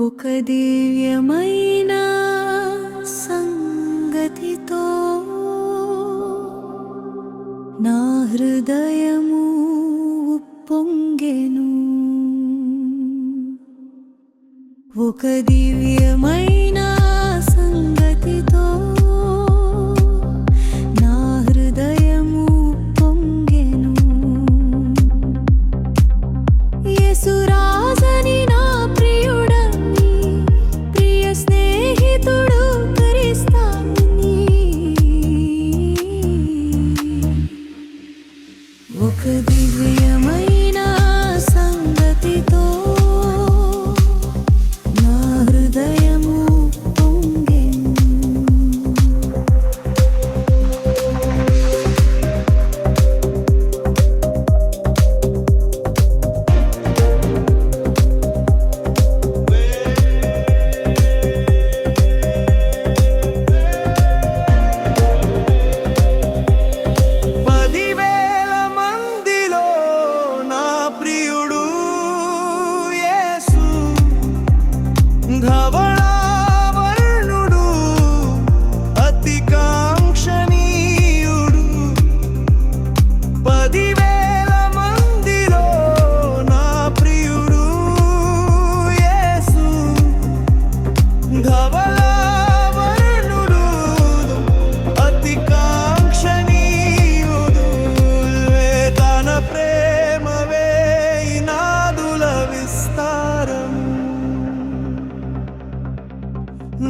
ఒక దివ్యమైన సంగతితో నా హృదయము ఉప్పొంగెను. ఒక దివ్యమైన సంగతితో నా హృదయము పొంగెను యేసురాజని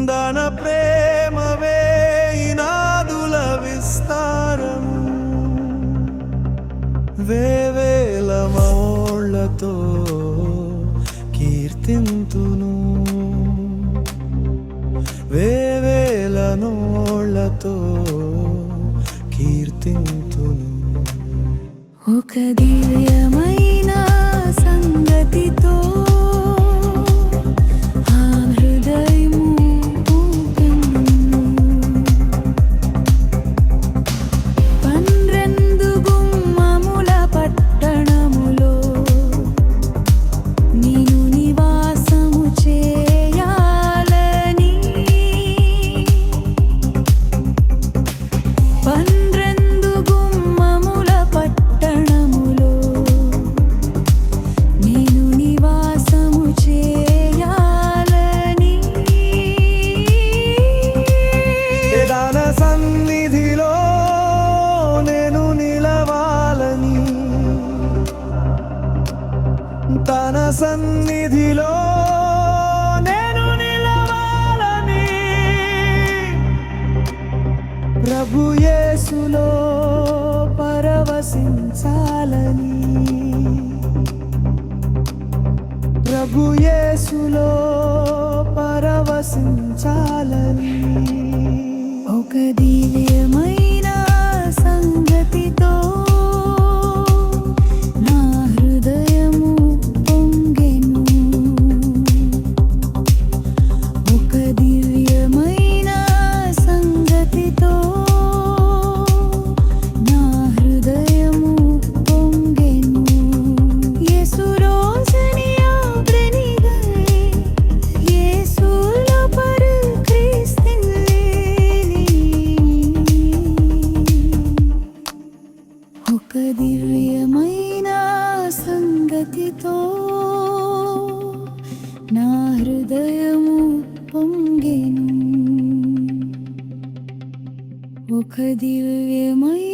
దన ప్రేమ వేయినాదుల విస్తారం వేవేల మౌళ్ళతో కీర్తింతును. వేవేల నోళ్ళతో కీర్తింతును. ఒక దివ్యమై సన్నిధిలో నేను నిలవాలని ప్రభు యేసులో పరవశించాలని ప్రభు యేసులో పరవశించాలని ఒక దివ్యమైన నా హృదయము పొంగెను. ఒక దివ్యమై